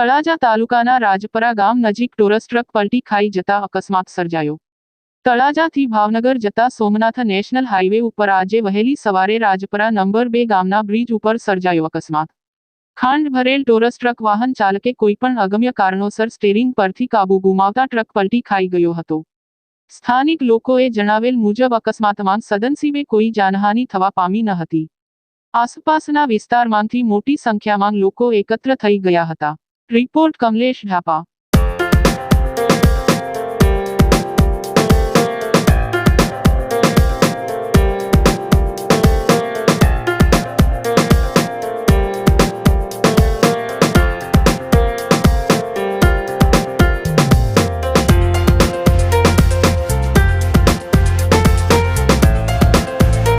તળાજા તાલુકાના રાજપરા ગામ નજીક ટોરસ ટ્રક પલટી ખાઈ જતા અકસ્માત સર્જાયો. તળાજાથી ભાવનગર જતા સોમનાથ નેશનલ હાઈવે ઉપર આજે વહેલી સવારે રાજપરા નંબર બે ગામના બ્રિજ ઉપર સર્જાયો અકસ્માત. ખાંડ ભરેલ ટોરસ ટ્રક વાહન ચાલકે કોઈપણ અગમ્ય કારણોસર સ્ટેરિંગ પરથી કાબુ ગુમાવતા ટ્રક પલટી ખાઈ ગયો હતો. સ્થાનિક લોકોએ જણાવેલ મુજબ અકસ્માતમાં સદનસીબે કોઈ જાનહાનિ થવા પામી ન હતી. આસપાસના વિસ્તારમાંથી મોટી સંખ્યામાં લોકો એકત્ર થઈ ગયા હતા. Report Kamlesh Dhapa.